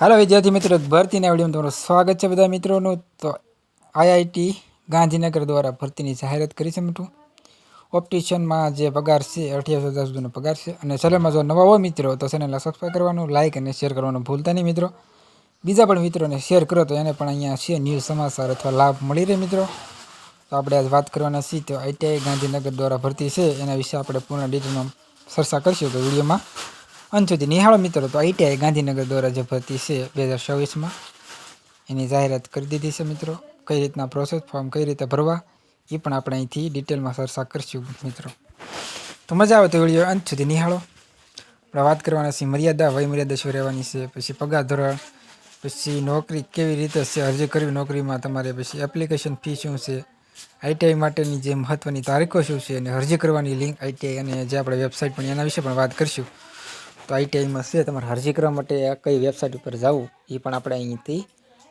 હાલો વિદ્યાર્થી મિત્રો, ભરતીના વિડીયોમાં તમારું સ્વાગત છે બધા મિત્રોનું. તો આઈઆઈટી ગાંધીનગર દ્વારા ભરતીની જાહેરાત કરી છે મિત્રો. ઓપ્ટિશિયનમાં જે પગાર છે, અઠ્યાવીસ હજાર સુધીનો પગાર છે. અને ચેનલમાં જો નવા હોય મિત્રો, તો ચેનલને સબસ્ક્રાઈબ કરવાનું લાઇક અને શેર કરવાનું ભૂલતા નહીં મિત્રો. બીજા પણ મિત્રોને શેર કરો તો એને પણ અહીંયા છે ન્યૂઝ સમાચાર અથવા લાભ મળી રહે મિત્રો. તો આપણે આજ વાત કરવાના છીએ. તો આઈટીઆઈ ગાંધીનગર દ્વારા ભરતી છે. એના વિશે આપણે પૂર્ણ ડિટેલમાં ચર્ચા કરીશું તો વિડીયોમાં. અંત નિહાળો મિત્રો, તો આઈટીઆઈ ગાંધીનગર દ્વારા જે ભરતી છે બે હજાર ચોવીસમાં, એની જાહેરાત કરી દીધી છે મિત્રો. કઈ રીતના પ્રોસેસ ફોર્મ કઈ રીતે ભરવા એ પણ આપણે અહીંથી ડિટેલમાં ચર્ચા કરશું મિત્રો. તો મજા આવે તો વીડિયો અંત સુધી નિહાળો. આપણે વાત કરવાના છે મર્યાદા વય મર્યાદા શું રહેવાની છે, પછી પગાર ધોરણ, પછી નોકરી કેવી રીતે છે, અરજી કરવી નોકરીમાં તમારે, પછી એપ્લિકેશન ફી શું છે આઈટીઆઈ માટેની જે મહત્ત્વની તારીખો શું છે, અને અરજી કરવાની લિંક આઈટીઆઈ અને જે આપણે વેબસાઇટ પણ એના વિશે પણ વાત કરીશું. તો આઈટીઆઈમાં છે તમારે અરજી કરવા માટે કઈ વેબસાઇટ ઉપર જવું, એ પણ આપણે અહીંથી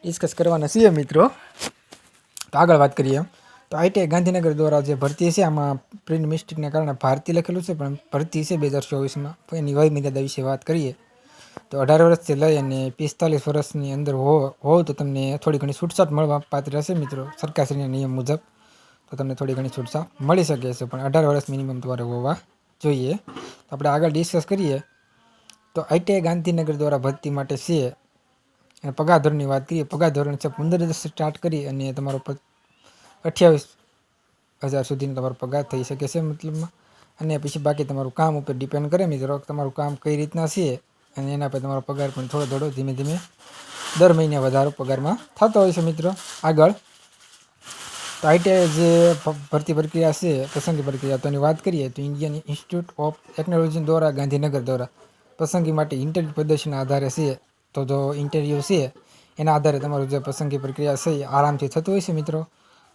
ડિસ્કસ કરવાના છીએ મિત્રો. તો આગળ વાત કરીએ. તો આઈટીઆઈ ગાંધીનગર દ્વારા જે ભરતી છે, આમાં પ્રિન્ટ મિસ્ટેકને કારણે ભારતી લખેલું છે, પણ ભરતી છે બે હજાર ચોવીસમાં એની વય મર્યાદા વિશે વાત કરીએ. તો અઢાર વર્ષથી લઈ અને પિસ્તાલીસ વર્ષની અંદર હોવ તો તમને થોડી ઘણી છૂટછાટ મળવા પાત્ર હશે મિત્રો, સરકારશ્રીના નિયમ મુજબ. તો તમને થોડી ઘણી છૂટછાટ મળી શકે છે, પણ અઢાર વર્ષ મિનિમમ તમારે હોવા જોઈએ. તો આપણે આગળ ડિસ્કસ કરીએ. તો આઈટીઆઈ ગાંધીનગર દ્વારા ભરતી માટે છે. અને પગાર ધોરણની વાત કરીએ, પગાર ધોરણ છે પંદર હજાર સ્ટાર્ટ કરી અને તમારો અઠ્યાવીસ હજાર સુધીનો તમારો પગાર થઈ શકે છે મતલબમાં. અને પછી બાકી તમારું કામ ઉપર ડિપેન્ડ કરે મિત્રો, તમારું કામ કઈ રીતના છે અને એના પર તમારો પગાર પણ થોડો થોડો ધીમે ધીમે દર મહિને વધારો પગારમાં થતો હોય છે મિત્રો. આગળ, તો આઈટીઆઈ જે ભરતી પ્રક્રિયા છે, પસંદગી પ્રક્રિયા તેની વાત કરીએ, તો ઇન્ડિયન ઇન્સ્ટિટ્યૂટ ઓફ ટેકનોલોજી દ્વારા, ગાંધીનગર દ્વારા પસંદગી માટે ઇન્ટરવ્યૂ પ્રદર્શનના આધારે છે, તો જો ઇન્ટરવ્યૂ છે, એના આધારે તમારું જે પસંદગી પ્રક્રિયા છે એ આરામથી થતું હોય છે મિત્રો.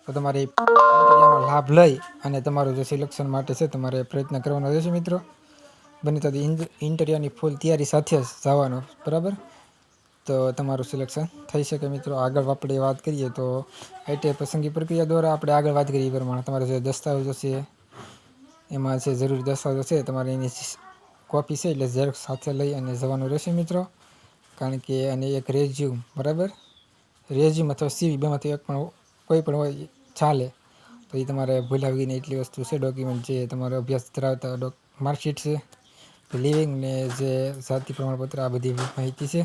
તો તમારે ઇન્ટરવ્યૂમાં લાભ લઈ અને તમારું જે સિલેક્શન માટે છે તમારે પ્રયત્ન કરવાનો રહેશે મિત્રો. બને તો ઇન્ટરવ્યૂની ફૂલ તૈયારી સાથે જ જવાનો, બરાબર? તો તમારું સિલેક્શન થઈ શકે મિત્રો. આગળ આપણે વાત કરીએ તો આઈટીઆઈ પસંદગી પ્રક્રિયા દ્વારા આપણે આગળ વાત કરીએ એ પ્રમાણે તમારે જે દસ્તાવેજો છે, એમાં જે જરૂરી દસ્તાવેજો છે, તમારે એની કોપી છે એટલે ઝેરોક્સ સાથે લઈ અને જવાનું રહેશે મિત્રો. કારણ કે અને એક રેઝ્યુમ, બરાબર? રેઝ્યુમ અથવા સીવી, બેમાંથી એક પણ કોઈ પણ હોય, ચાલે. તો એ તમારે ભૂલ્યા વગરની એટલી વસ્તુ છે ડોક્યુમેન્ટ જે તમારો અભ્યાસ ધરાવતા ડોક માર્કશીટ છે. લિવિંગ ને જે જાતિ પ્રમાણપત્ર, આ બધી માહિતી છે.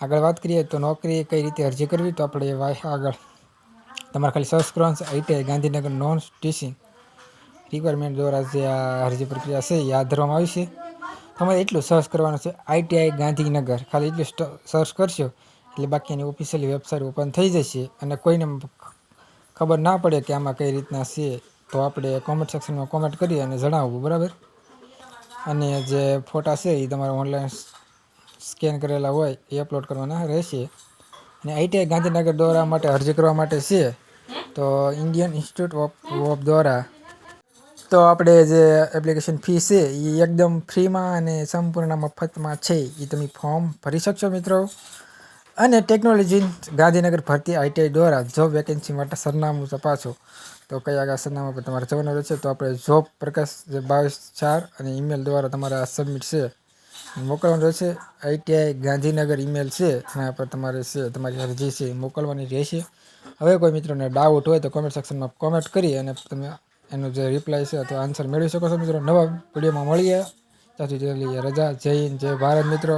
આગળ વાત કરીએ તો નોકરી કઈ રીતે અરજી કરવી, તો આપણે આગળ. તમારે ખાલી સર્ચ કરવાનું ITI Gandhinagar non teaching requirement દ્વારા જે આ અરજી પ્રક્રિયા છે હાથ ધરવામાં આવી છે. તમારે એટલું સર્ચ કરવાનું છે. આઈટીઆઈ ગાંધીનગર. ખાલી એટલું સર્ચ કરશો, એટલે બાકીની ઓફિશિયલી વેબસાઇટ ઓપન થઈ જશે. અને કોઈને ખબર ના પડે કે આમાં કઈ રીતના છે, તો આપણે કોમેન્ટ સેક્શનમાં કોમેન્ટ કરી અને જણાવવું, બરાબર? અને જે ફોટા છે એ તમારે ઓનલાઈન સ્કેન કરેલા હોય એ અપલોડ કરવાના રહેશે. અને આઈટીઆઈ ગાંધીનગર દ્વારા માટે અરજી કરવા માટે છે, તો ઇન્ડિયન ઇન્સ્ટિટ્યૂટ ઓફ દ્વારા તો આપણે જે એપ્લિકેશન ફી છે એ એકદમ ફ્રીમાં અને સંપૂર્ણ મફતમાં છે. એ તમે ફોર્મ ભરી શકશો મિત્રો. અને ટેકનોલોજી ગાંધીનગર ભરતી આઈટીઆઈ દ્વારા જોબ વેકેન્સી માટે સરનામું તપાસો. તો કયા કયા સરનામા પર તમારે જવાનું રહેશે, તો આપણે જોબ પ્રકાશ જે બાવીસ ચાર અને ઈમેલ દ્વારા તમારે આ સબમિટ છે મોકલવાનું રહેશે. આઈટીઆઈ ગાંધીનગર ઈમેલ છે, એના પર તમારે છે, તમારી અરજી છે મોકલવાની રહેશે. હવે કોઈ મિત્રોને ડાઉટ હોય તો કોમેન્ટ સેક્શનમાં કોમેન્ટ કરી અને તમે એનો જે રિપ્લાય છે અથવા આન્સર મેળવી શકો છો મિત્રો. નવા વિડીયોમાં મળીએ. ત્યાંથી રજા જય હિન્દ, જય ભારત મિત્રો.